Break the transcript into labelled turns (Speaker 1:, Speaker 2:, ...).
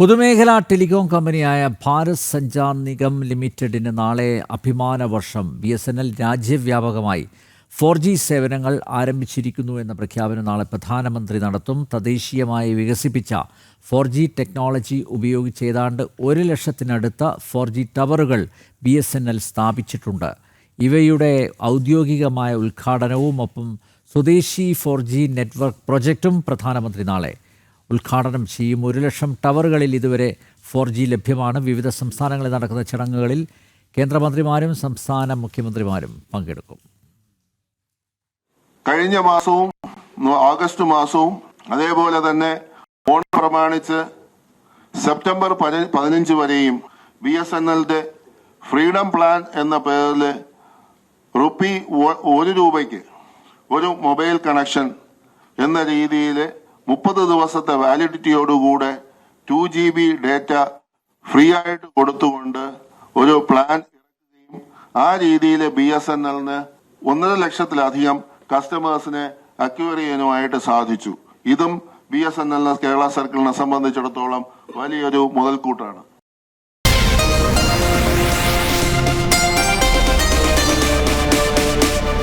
Speaker 1: പൊതുമേഖലാ ടെലികോം കമ്പനിയായ ഭാരത് സഞ്ചാർ നിഗം ലിമിറ്റഡിന് നാളെ അഭിമാന വർഷം. ബി എസ് എൻ എൽ രാജ്യവ്യാപകമായി ഫോർ ജി സേവനങ്ങൾ ആരംഭിച്ചിരിക്കുന്നു എന്ന പ്രഖ്യാപനം നാളെ പ്രധാനമന്ത്രി നടത്തും. തദ്ദേശീയമായി വികസിപ്പിച്ച ഫോർ ജി ടെക്നോളജി ഉപയോഗിച്ച് ഏതാണ്ട് ഒരു ലക്ഷത്തിനടുത്ത ഫോർ ജി ടവറുകൾ ബി എസ് എൻ എൽ സ്ഥാപിച്ചിട്ടുണ്ട്. ഇവയുടെ ഔദ്യോഗികമായ ഉദ്ഘാടനവും ഒപ്പം സ്വദേശി ഫോർ ജി നെറ്റ്വർക്ക് പ്രൊജക്റ്റും പ്രധാനമന്ത്രി നാളെ ഉദ്ഘാടനം ചെയ്യും. ഒരു ലക്ഷം ടവറുകളിൽ ഇതുവരെ ഫോർ ജി ലഭ്യമാണ്. വിവിധ സംസ്ഥാനങ്ങളിൽ നടക്കുന്ന ചടങ്ങുകളിൽ കേന്ദ്രമന്ത്രിമാരും സംസ്ഥാന മുഖ്യമന്ത്രിമാരും പങ്കെടുക്കും.
Speaker 2: കഴിഞ്ഞ മാസവും ഓഗസ്റ്റ് മാസവും അതേപോലെ തന്നെ ഫോൺ പ്രമാണിച്ച് സെപ്റ്റംബർ പതി- പതിനഞ്ച് വരെയും ബി എസ് എൻ എല്ലിന്റെ ഫ്രീഡം പ്ലാൻ എന്ന പേരിൽ റുപ്പി ഒരു രൂപയ്ക്ക് ഒരു മൊബൈൽ കണക്ഷൻ എന്ന രീതിയിൽ മുപ്പത് ദിവസത്തെ വാലിഡിറ്റിയോടുകൂടെ two G B data free ആയിട്ട് കൊടുത്തുകൊണ്ട് ഒരു പ്ലാൻ ഇറക്കുകയും ആ രീതിയിൽ ബി എസ് എൻ എല്ലിന് ഒന്നര ലക്ഷത്തിലധികം കസ്റ്റമേഴ്സിനെ അക്വയർ ചെയ്യാനുമായിട്ട് സാധിച്ചു. ഇതും ബി എസ് എൻ എല്ലിന് കേരള സർക്കിളിനെ സംബന്ധിച്ചിടത്തോളം വലിയൊരു മുതൽക്കൂട്ടാണ്.